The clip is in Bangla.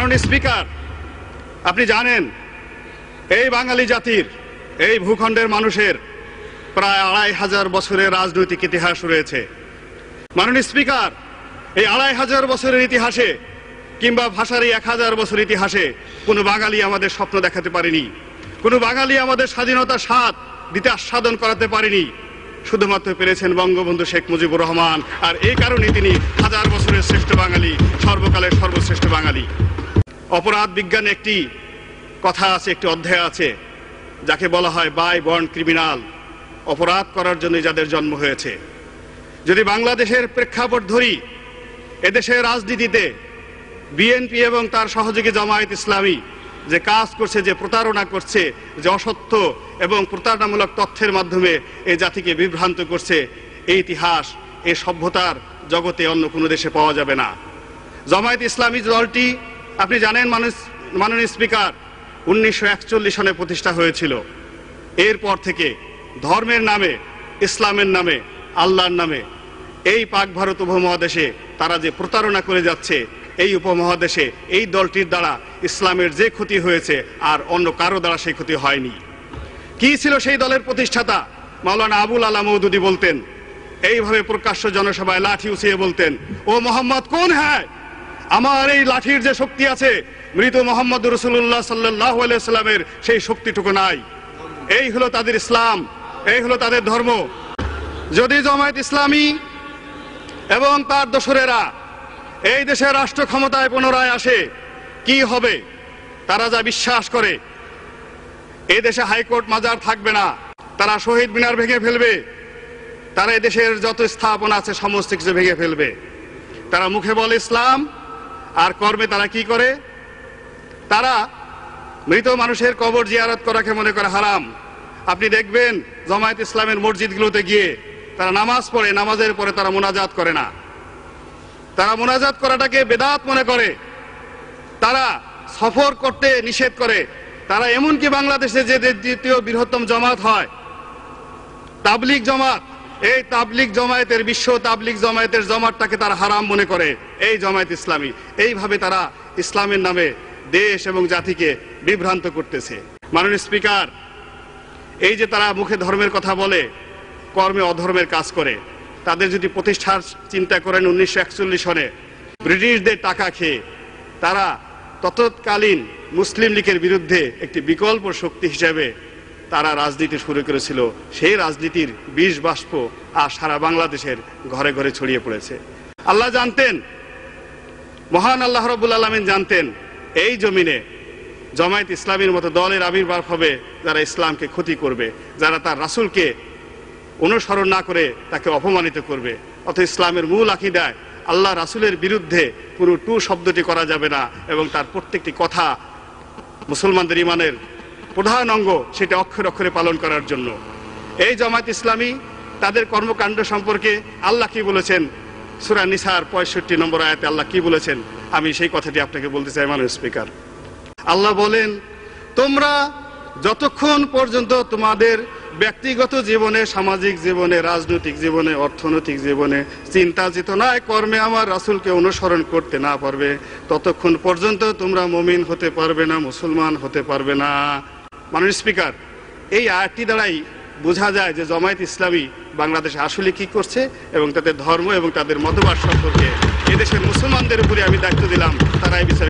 মাননীয় স্পিকার, আপনি জানেন, এই বাঙালি জাতির, এই ভূখণ্ডের মানুষের প্রায় আড়াই হাজার বছরের রাজনৈতিক ইতিহাস রয়েছে। মাননীয় স্পিকার, এই আড়াই হাজার বছরের ইতিহাসে কিংবা ভাষার এই এক হাজার বছর ইতিহাসে কোনো বাঙালি আমাদের স্বপ্ন দেখাতে পারেনি। কোনো বাঙালি আমাদের স্বাধীনতার স্বাদ দিতে আস্বাদন করাতে পারেনি। শুধুমাত্র পেরেছেন বঙ্গবন্ধু শেখ মুজিবুর রহমান, আর এই কারণে তিনি হাজার বছরের শ্রেষ্ঠ বাঙালি, সর্বকালের সর্বশ্রেষ্ঠ বাঙালি। অপরাধ বিজ্ঞানে একটি কথা আছে, একটি অধ্যায় আছে, যাকে বলা হয় বাই বর্ন ক্রিমিনাল, অপরাধ করার জন্য যাদের জন্ম হয়েছে। যদি বাংলাদেশের প্রেক্ষাপট ধরি এদেশের রাজনীতিতে বিএনপি এবং তার সহযোগী জামায়াত ইসলামী যে কাজ করছে, যে প্রতারণা করছে, যে অসত্য এবং প্রতারণামূলক তথ্যের মাধ্যমে এই জাতিকে বিভ্রান্ত করছে এই ইতিহাস এই সভ্যতার জগতে অন্য কোনো দেশে পাওয়া যাবে না। জামায়াত ইসলামী দলটি আপনি জানেন মানুষ মাননীয় স্পিকার, উনিশশো একচল্লিশ সনে প্রতিষ্ঠা হয়েছিল। এরপর থেকে ধর্মের নামে, ইসলামের নামে, আল্লাহর নামে, এই পাক ভারত উপমহাদেশে তারা যে প্রতারণা করে যাচ্ছে, এই উপমহাদেশে এই দলটির দ্বারা ইসলামের যে ক্ষতি হয়েছে আর অন্য কারও দ্বারা সেই ক্ষতি হয়নি। কি ছিল সেই দলের প্রতিষ্ঠাতা? মাওলানা আবুল আলা মৌদুদি বলতেন, এইভাবে প্রকাশ্য জনসভায় লাঠি উঠিয়ে বলতেন, ও মোহাম্মদ, কোন হ্যায়? আমার এই লাঠির যে শক্তি আছে, মৃত মোহাম্মদ রসুল্লাহ সাল্লাহ সাল্লামের সেই শক্তিটুকু নাই। এই হলো তাদের ইসলাম, এই হলো তাদের ধর্ম। যদি জামায়াত ইসলামী এবং তার দোসরেরা এই দেশের রাষ্ট্র ক্ষমতায় পুনরায় আসে, কি হবে? তারা যা বিশ্বাস করে এই দেশে হাইকোর্ট মাজার থাকবে না, তারা শহীদ মিনার ভেঙে ফেলবে, তারা এদেশের যত স্থাপনা আছে, সমস্ত কিছু ভেঙে ফেলবে। তারা মুখে বলে ইসলাম আর কর্মে তারা কি করে? তারা মৃত মানুষের কবর জিয়ারত করাকে মনে করে হারাম। আপনি দেখবেন জমায়েত ইসলামের মসজিদগুলোতে গিয়ে তারা নামাজ পড়ে, নামাজের পরে তারা মোনাজাত করে না। তারা মোনাজাত করাটাকে বেদাত মনে করে। তারা সফর করতে নিষেধ করে। তারা এমনকি বাংলাদেশে যে দ্বিতীয় বৃহত্তম জমাত হয়, তাবলিগ জামাত এই তাবলিগ জমায়েতের বিশ্ব তাবলিগ জমায়েতের জমাতটাকে তারা হারাম মনে করে। এই জমায়েত ইসলামী। এইভাবে তারা ইসলামের নামে দেশ এবং জাতিকে বিভ্রান্ত করতেছে। মাননীয় স্পিকার, এই যে তারা মুখে ধর্মের কথা বলে, কর্মে অধর্মের কাজ করে, তাদের যদি প্রতিষ্ঠার চিন্তা করেন উনিশশো একচল্লিশ সনে, ব্রিটিশদের টাকা খেয়ে, তারা তৎকালীন মুসলিম লীগের বিরুদ্ধে একটি বিকল্প শক্তি হিসেবে তারা রাজনীতি শুরু করেছিল। সেই রাজনীতির বিষ বাষ্প আর সারা বাংলাদেশের ঘরে ঘরে ছড়িয়ে পড়েছে। আল্লাহ জানতেন, মহান আল্লাহ রবুল আলমিন জানতেন, এই জমিনে জমায়েত ইসলামের মতো দলের আবির্ভাব হবে, যারা ইসলামকে ক্ষতি করবে, যারা তার রাসুলকে অনুসরণ না করে তাকে অপমানিত করবে। অথচ ইসলামের মূল আকিদায় আল্লাহ রাসূলের বিরুদ্ধে কোনো টু শব্দটি করা যাবে না এবং তার প্রত্যেকটি কথা মুসলমানদের ইমানের প্রধান অঙ্গ সেটা অক্ষরে অক্ষরে পালন করার জন্য। এই জামায়াত ইসলামী তাদের কর্মকাণ্ড সম্পর্কে আল্লাহ কি বলেছেন? সুরা নিসার পঁয়ষট্টি নম্বর আয়াতে আল্লাহ কি বলেছেন? আমি সেই কথাটি আপনাকে বলতে চাই, মাননীয় স্পিকার। আল্লাহ বলেন, তোমরা যতক্ষণ পর্যন্ত তোমাদের ব্যক্তিগত জীবনে, সামাজিক জীবনে, রাজনৈতিক জীবনে, অর্থনৈতিক জীবনে চিন্তা চেতনায় কর্মে আমার রাসূলকে অনুসরণ করতে না পারবে, ততক্ষণ পর্যন্ত তোমরা মমিন হতে পারবে না, মুসলমান হতে পারবে না। মাননীয় স্পিকার, এই আয়াতটি দ্বারাই বোঝা যায় যে জমায়েত ইসলামী বাংলাদেশ আসলে কি করছে এবং তাদের ধর্ম এবং তাদের মতবাদ সম্পর্কে এদেশের মুসলমানদের উপরে আমি দায়িত্ব দিলাম, তারাই বিচার